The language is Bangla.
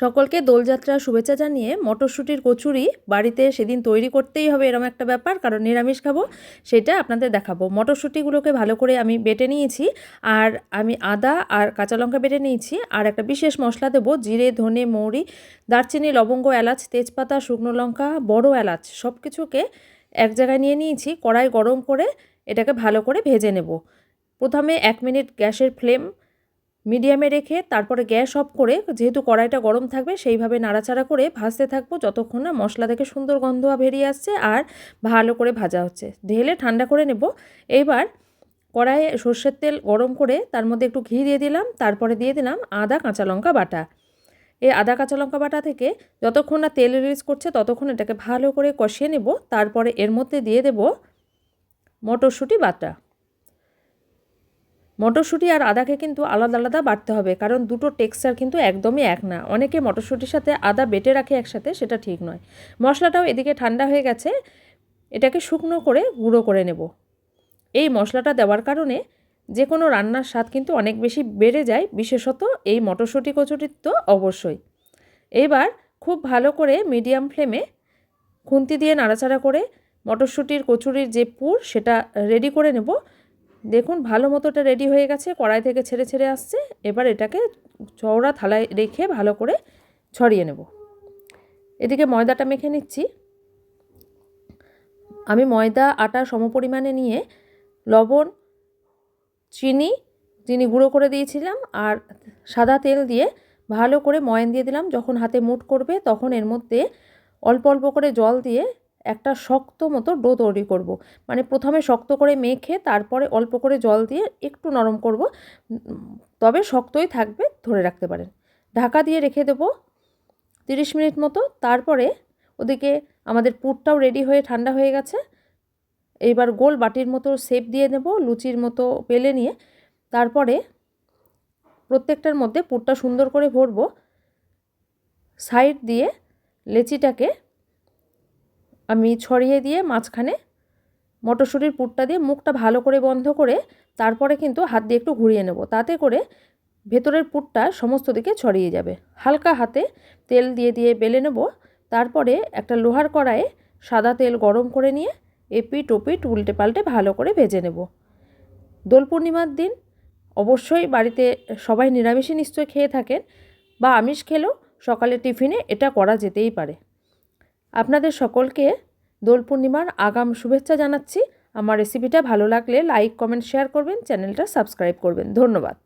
সকলকে দোলযাত্রার শুভেচ্ছা জানিয়ে মটরশুঁটির কচুরি বাড়িতে সেদিন তৈরি করতেই হবে এরম একটা ব্যাপার, কারণ নিরামিষ খাব, সেটা আপনাদের দেখাবো। মটরশুঁটিগুলোকে ভালো করে আমি বেটে নিয়েছি, আর আমি আদা আর কাঁচা লঙ্কা বেটে নিয়েছি, আর একটা বিশেষ মশলা দেবো, জিরে, ধনে, মৌরি, দারচিনি, লবঙ্গ, এলাচ, তেজপাতা, শুকনো লঙ্কা, বড় এলাচ সব কিছুকে এক জায়গায় নিয়ে নিয়েছি, কড়াই গরম করে এটাকে ভালো করে ভেজে নেব। প্রথমে এক মিনিট গ্যাসের ফ্লেম মিডিয়ামে রেখে তারপরে গ্যাস অফ করে যেহেতু কড়াইটা গরম থাকবে, সেইভাবে নাড়াচাড়া করে ভাজতে থাকব যতক্ষণ না মশলা থেকে সুন্দর গন্ধ বেরিয়ে আসছে আর ভালো করে ভাজা হচ্ছে। ঢেলে ঠান্ডা করে নেব। এইবার কড়াইয়ে সর্ষের তেল গরম করে তার মধ্যে একটু ঘি দিয়ে দিলাম, তারপরে দিয়ে দিলাম আদা কাঁচা লঙ্কা বাটা। এই আদা কাঁচা লঙ্কা বাটা থেকে যতক্ষণ না তেল রিলিজ করছে ততক্ষণ এটাকে ভালো করে কষিয়ে নেব, তারপরে এর মধ্যে দিয়ে দেব মটরশুঁটি বাটা। মটরশুঁটি আর আদাকে কিন্তু আলাদা আলাদা বাটতে হবে, কারণ দুটো টেক্সচার কিন্তু একদমই এক না। অনেকে মটরশুঁটির সাথে আদা বেটে রাখে একসাথে, সেটা ঠিক নয়। মশলাটাও এদিকে ঠান্ডা হয়ে গেছে, এটাকে শুকনো করে গুঁড়ো করে নেব। এই মশলাটা দেওয়ার কারণে যে কোনো রান্নার স্বাদ কিন্তু অনেক বেশি বেড়ে যায়, বিশেষত এই মটরশুঁটি কচুরির তো অবশ্যই। এবার খুব ভালো করে মিডিয়াম ফ্লেমে খুন্তি দিয়ে নাড়াচাড়া করে মটরশুঁটির কচুরির যে পুর, সেটা রেডি করে নেব। দেখুন, ভালো মতো এটা রেডি হয়ে গেছে, কড়াই থেকে ছেড়ে ছেড়ে আসছে। এবার এটাকে চওড়া থালায় রেখে ভালো করে ছড়িয়ে নেব। এদিকে ময়দাটা মেখে নিচ্ছি। আমি ময়দা, আটা সমপরিমাণে নিয়ে লবণ, চিনি চিনি গুঁড়ো করে দিয়েছিলাম আর সাদা তেল দিয়ে ভালো করে ময়ান দিয়ে দিলাম। যখন হাতে মুট করবে তখন এর মধ্যে অল্প অল্প করে জল দিয়ে একটা শক্ত মতো ডো তৈরি করব। মানে প্রথমে শক্ত করে মেখে তারপরে অল্প করে জল দিয়ে একটু নরম করব। তবে শক্তই থাকবে, ধরে রাখতে পারেন। ঢাকা দিয়ে রেখে দেব তিরিশ মিনিট মতো। তারপরে ওদিকে আমাদের পুরটাও রেডি হয়ে ঠান্ডা হয়ে গেছে। এইবার গোল বাটির মতো শেপ দিয়ে নেব, লুচির মতো পেলে নিয়ে। তারপরে প্রত্যেকটার মধ্যে পুরটা সুন্দর করে ভরবো। সাইড দিয়ে লেচিটাকে আমি ছড়িয়ে দিয়ে মাঝখানে মটরশুঁটির পুরটা দিয়ে মুখটা ভালো করে বন্ধ করে তারপরে কিন্তু হাত দিয়ে একটু ঘুরিয়ে নেব। তাতে করে ভেতরের পুরটা সমস্ত দিকে ছড়িয়ে যাবে। হালকা হাতে তেল দিয়ে দিয়ে বেলে নেব। তারপরে একটা লোহার কড়াইয়ে সাদা তেল গরম করে নিয়ে এপিট ওপিট উল্টে পাল্টে ভালো করে ভেজে নেব। দোল পূর্ণিমার দিন অবশ্যই বাড়িতে সবাই নিরামিষই নিশ্চয়ই খেয়ে থাকেন বা আমিষ খেলেও সকালে টিফিনে এটা করা যেতেই পারে। আপনাদের সকলকে দোল পূর্ণিমার আগাম শুভেচ্ছা জানাচ্ছি। আমার রেসিপিটা ভালো লাগলে লাইক কমেন্ট শেয়ার করবেন চ্যানেলটা সাবস্ক্রাইব করবেন। ধন্যবাদ।